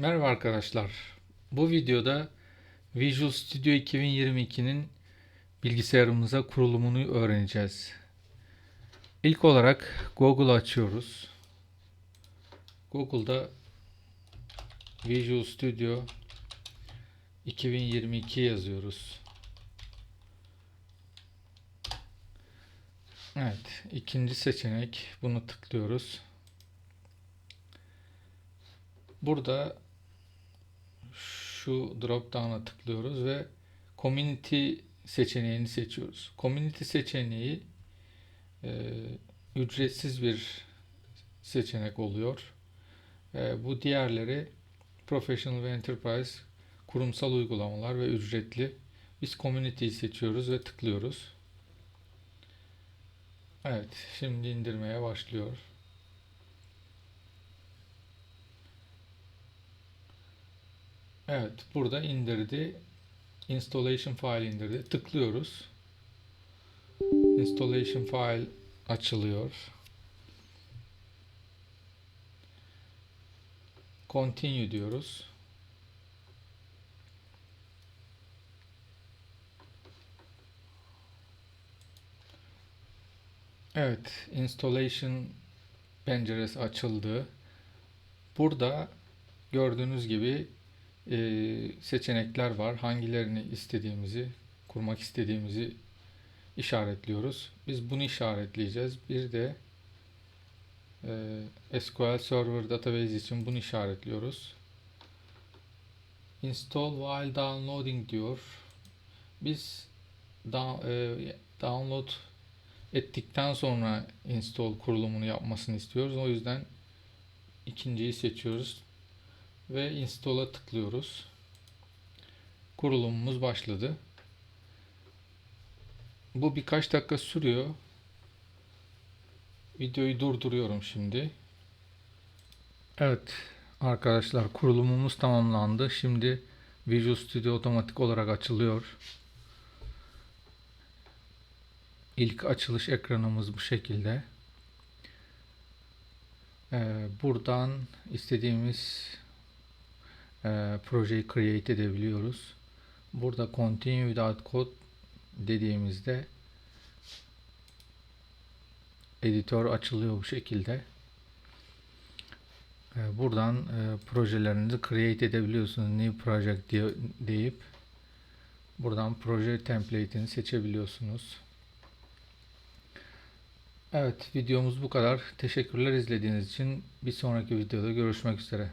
Merhaba arkadaşlar. Bu videoda Visual Studio 2022'nin bilgisayarımıza kurulumunu öğreneceğiz. İlk olarak Google açıyoruz. Google'da Visual Studio 2022 yazıyoruz. Evet, ikinci seçenek bunu tıklıyoruz. Burada şu drop down'a tıklıyoruz ve community seçeneğini seçiyoruz. Community seçeneği e, ücretsiz bir seçenek oluyor. E, bu diğerleri professional ve enterprise kurumsal uygulamalar ve ücretli. Biz community'yi seçiyoruz ve tıklıyoruz. Evet, şimdi indirmeye başlıyor. Evet, burada indirdi. Installation file indirdi. Tıklıyoruz. Installation file açılıyor. Continue diyoruz. Evet, installation penceresi açıldı. Burada gördüğünüz gibi e, seçenekler var. Hangilerini istediğimizi, kurmak istediğimizi işaretliyoruz. Biz bunu işaretleyeceğiz. Bir de e, SQL Server Database için bunu işaretliyoruz. Install while downloading diyor. Biz da, e, download ettikten sonra install kurulumunu yapmasını istiyoruz. O yüzden ikinciyi seçiyoruz ve install'a tıklıyoruz. Kurulumumuz başladı. Bu birkaç dakika sürüyor. Videoyu durduruyorum şimdi. Evet arkadaşlar kurulumumuz tamamlandı. Şimdi Visual Studio otomatik olarak açılıyor. İlk açılış ekranımız bu şekilde. Ee, buradan istediğimiz e, projeyi create edebiliyoruz. Burada continue without code dediğimizde editör açılıyor bu şekilde. E, buradan e, projelerinizi create edebiliyorsunuz. New project diye, deyip buradan proje template'ini seçebiliyorsunuz. Evet videomuz bu kadar. Teşekkürler izlediğiniz için. Bir sonraki videoda görüşmek üzere.